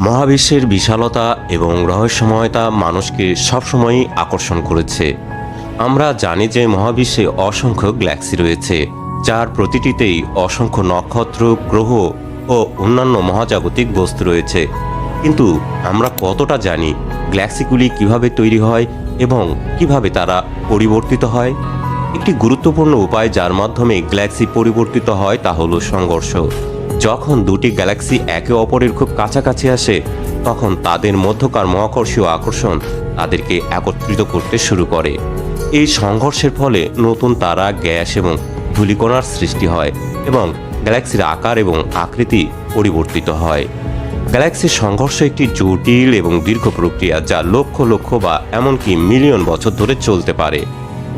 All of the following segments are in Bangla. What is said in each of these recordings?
মহাবিশ্বের বিশালতা এবং রহস্যময়তা মানুষকে সবসময়ই আকর্ষণ করেছে। আমরা জানি যে মহাবিশ্বে অসংখ্য গ্যালাক্সি রয়েছে, যার প্রতিটিতেই অসংখ্য নক্ষত্র, গ্রহ ও অন্যান্য মহাজাগতিক বস্তু রয়েছে। কিন্তু আমরা কতটা জানি গ্যালাক্সিগুলি কীভাবে তৈরি হয় এবং কীভাবে তারা পরিবর্তিত হয়? একটি গুরুত্বপূর্ণ উপায় যার মাধ্যমে গ্যালাক্সি পরিবর্তিত হয় তা হলো সংঘর্ষ। যখন দুটি গ্যালাক্সি একে অপরের খুব কাছাকাছি আসে, তখন তাদের মধ্যকার মহাকর্ষীয় আকর্ষণ তাদেরকে একত্রিত করতে শুরু করে। এই সংঘর্ষের ফলে নতুন তারা গ্যাস এবং ধূলিকণার সৃষ্টি হয় এবং গ্যালাক্সির আকার এবং আকৃতি পরিবর্তিত হয়। গ্যালাক্সির সংঘর্ষ একটি জটিল এবং দীর্ঘ প্রক্রিয়া যা লক্ষ লক্ষ বা এমনকি মিলিয়ন বছর ধরে চলতে পারে।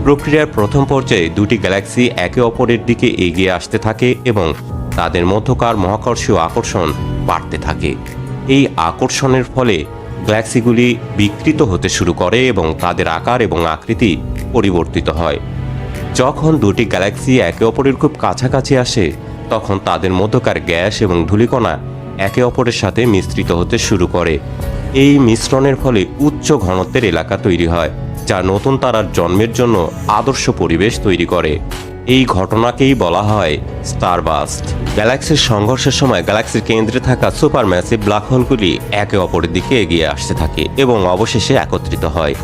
প্রক্রিয়ার প্রথম পর্যায়ে দুটি গ্যালাক্সি একে অপরের দিকে এগিয়ে আসতে থাকে এবং তাদের মধ্যকার মহাকর্ষীয় আকর্ষণ বাড়তে থাকে। এই আকর্ষণের ফলে গ্যালাক্সিগুলি বিকৃত হতে শুরু করে এবং তাদের আকার এবং আকৃতি পরিবর্তিত হয়। যখন দুটি গ্যালাক্সি একে অপরের খুব কাছাকাছি আসে, তখন তাদের মধ্যকার গ্যাস এবং ধূলিকণা একে অপরের সাথে মিশ্রিত হতে শুরু করে। এই মিশ্রণের ফলে উচ্চ ঘনত্বের এলাকা তৈরি হয়, যা নতুন তারার জন্মের জন্য আদর্শ পরিবেশ তৈরি করে। এই ঘটনাকেই বলা হয় স্টারবাস্ট। গ্যালাক্সির সংঘর্ষের সময় গ্যালাক্সির কেন্দ্রে থাকা সুপার ম্যাসিভ ব্ল্যাক হোলগুলি একে অপরের দিকে এগিয়ে আসতে থাকে এবং অবশেষে একত্রিত হয়।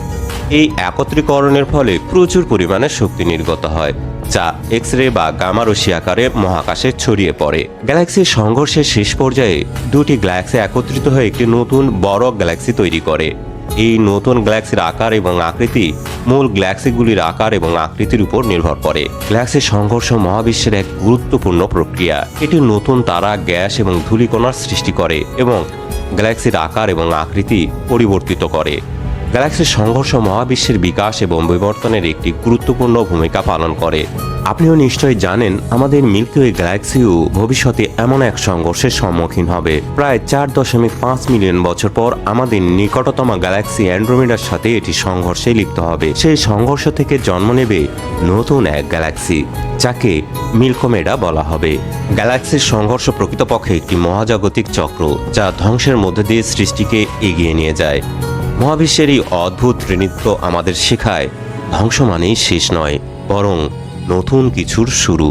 এই একত্রীকরণের ফলে প্রচুর পরিমাণে শক্তি নির্গত হয়, যা এক্স রে বা গামা রশ্মি আকারে মহাকাশে ছড়িয়ে পড়ে। গ্যালাক্সির সংঘর্ষের শেষ পর্যায়ে দুটি গ্যালাক্সি একত্রিত হয়ে একটি নতুন বড় গ্যালাক্সি তৈরি করে। এই নতুন গ্যালাক্সির আকার এবং আকৃতি মূল গ্যালাক্সিগুলির আকার এবং আকৃতির উপর নির্ভর করে। গ্যালাক্সির সংঘর্ষ মহাবিশ্বের এক গুরুত্বপূর্ণ প্রক্রিয়া। এটি নতুন তারা, গ্যাস এবং ধূলিকণার সৃষ্টি করে এবং গ্যালাক্সির আকার এবং আকৃতি পরিবর্তিত করে। গ্যালাক্সির সংঘর্ষ মহাবিশ্বের বিকাশ এবং বিবর্তনের একটি গুরুত্বপূর্ণ ভূমিকা পালন করে। আপনিও নিশ্চয়ই জানেন, আমাদের মিল্কিওয়ে গ্যালাক্সিও ভবিষ্যতে এমন এক সংঘর্ষের সম্মুখীন হবে। প্রায় চার দশমিক পাঁচ মিলিয়ন বছর পর আমাদের নিকটতম গ্যালাক্সি অ্যান্ড্রোমিডার সাথে এটি সংঘর্ষে লিপ্ত হবে। সেই সংঘর্ষ থেকে জন্ম নেবে নতুন এক গ্যালাক্সি, যাকে মিল্কোমেডা বলা হবে। গ্যালাক্সির সংঘর্ষ প্রকৃতপক্ষে একটি মহাজাগতিক চক্র, যা ধ্বংসের মধ্যে দিয়ে সৃষ্টিকে এগিয়ে নিয়ে যায়। মহাবিশ্বের এই অদ্ভুত নৃত্য আমাদের শেখায় ধ্বংস মানেই শেষ নয় বরং নতুন কিছুর শুরু।